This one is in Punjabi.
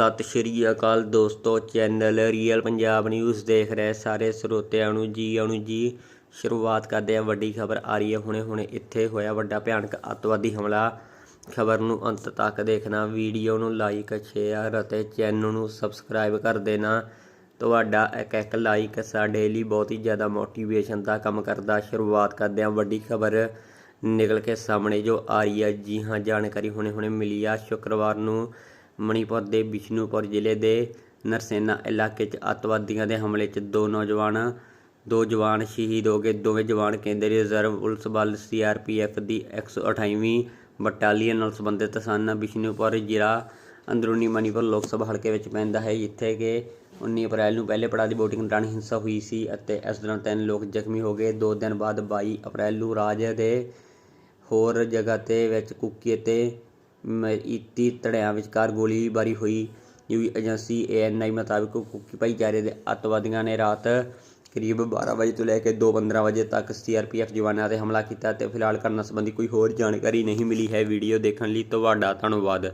ਸਤਿ ਸ਼੍ਰੀ ਅਕਾਲ ਦੋਸਤੋ, ਚੈਨਲ ਰੀਅਲ ਪੰਜਾਬ ਨਿਊਜ਼ ਦੇਖ ਰਹੇ ਸਾਰੇ ਸਰੋਤਿਆਂ ਨੂੰ ਜੀ, ਆਉਣ ਨੂੰ ਜੀ। ਸ਼ੁਰੂਆਤ ਕਰਦੇ ਆ ਵੱਡੀ ਖਬਰ ਆ ਰਹੀ ਹੈ। ਹੁਣੇ ਹੁਣੇ ਇੱਥੇ ਹੋਇਆ ਵੱਡਾ ਭਿਆਨਕ ਅੱਤਵਾਦੀ ਹਮਲਾ। ਖਬਰ ਨੂੰ ਅੰਤ ਤੱਕ ਦੇਖਣਾ, ਵੀਡੀਓ ਨੂੰ ਲਾਈਕ ਸ਼ੇਅਰ ਅਤੇ ਚੈਨਲ ਨੂੰ ਸਬਸਕ੍ਰਾਈਬ ਕਰ ਦੇਣਾ। ਤੁਹਾਡਾ ਇੱਕ ਇੱਕ ਲਾਈਕ ਸਾਡੇ ਲਈ ਬਹੁਤ ਹੀ ਜ਼ਿਆਦਾ ਮੋਟੀਵੇਸ਼ਨ ਦਾ ਕੰਮ ਕਰਦਾ। ਸ਼ੁਰੂਆਤ ਕਰਦੇ ਆ ਵੱਡੀ ਖਬਰ ਨਿਕਲ ਕੇ ਸਾਹਮਣੇ ਜੋ ਆ ਰਹੀ ਹੈ। ਜੀ ਹਾਂ, ਜਾਣਕਾਰੀ ਹੁਣੇ ਹੁਣੇ ਮਿਲੀ ਆ। ਸ਼ੁੱਕਰਵਾਰ ਨੂੰ ਮਣੀਪੁਰ ਦੇ ਬਿਸ਼ਨੂਪੁਰ ਜ਼ਿਲ੍ਹੇ ਦੇ ਨਰਸੇਨਾ ਇਲਾਕੇ 'ਚ ਅੱਤਵਾਦੀਆਂ ਦੇ ਹਮਲੇ 'ਚ ਦੋ ਨੌਜਵਾਨ, ਦੋ ਜਵਾਨ ਸ਼ਹੀਦ ਹੋ ਗਏ। ਦੋਵੇਂ ਜਵਾਨ ਕੇਂਦਰੀ ਰਿਜ਼ਰਵ ਪੁਲਿਸ ਬਲ ਸੀਆਰਪੀਐਫ ਦੀ 128ਵੀਂ ਬਟਾਲੀਅਨ ਨਾਲ ਸੰਬੰਧਿਤ ਸਨ। ਬਿਸ਼ਨੂਪੁਰ ਜ਼ਿਲ੍ਹਾ ਅੰਦਰੂਨੀ ਮਣੀਪੁਰ ਲੋਕ ਸਭਾ ਹਲਕੇ ਵਿੱਚ ਪੈਂਦਾ ਹੈ, ਜਿੱਥੇ ਕਿ 19 ਅਪ੍ਰੈਲ ਨੂੰ ਪਹਿਲੇ ਪੜਾਅ ਦੀ VOTING ਦੌਰਾਨ ਹਿੰਸਾ ਹੋਈ ਸੀ ਅਤੇ ਇਸ ਦੌਰਾਨ ਤਿੰਨ ਲੋਕ ਜ਼ਖਮੀ ਹੋ ਗਏ। ਦੋ ਦਿਨ ਬਾਅਦ 22 ਅਪ੍ਰੈਲ ਨੂੰ ਰਾਜ ਦੇ ਹੋਰ ਜਗ੍ਹਾ ਤੇ ਵਿੱਚ ਕੁੱਕੀ ਅਤੇ ਇਤੀ ਧੜਿਆਂ ਵਿਚਕਾਰ ਗੋਲੀਬਾਰੀ ਹੋਈ ਨਿਊਜ਼ ਏਜੰਸੀ ਏਐਨਆਈ ਮੁਤਾਬਕ ਕੁੱਕੀ ਭਾਈਚਾਰੇ ਦੇ ਅੱਤਵਾਦੀਆਂ ਨੇ ਰਾਤ ਕਰੀਬ 12 ਵਜੇ ਤੋਂ ਲੈ ਕੇ 2:15 ਵਜੇ ਤੱਕ ਸੀਆਰਪੀਐਫ ਜਵਾਨਾਂ ਤੇ ਹਮਲਾ ਕੀਤਾ ਅਤੇ ਫਿਲਹਾਲ ਘਟਨਾ ਸੰਬੰਧੀ ਕੋਈ ਹੋਰ ਜਾਣਕਾਰੀ ਨਹੀਂ ਮਿਲੀ ਹੈ। ਵੀਡੀਓ ਦੇਖਣ ਲਈ ਤੁਹਾਡਾ ਧੰਨਵਾਦ।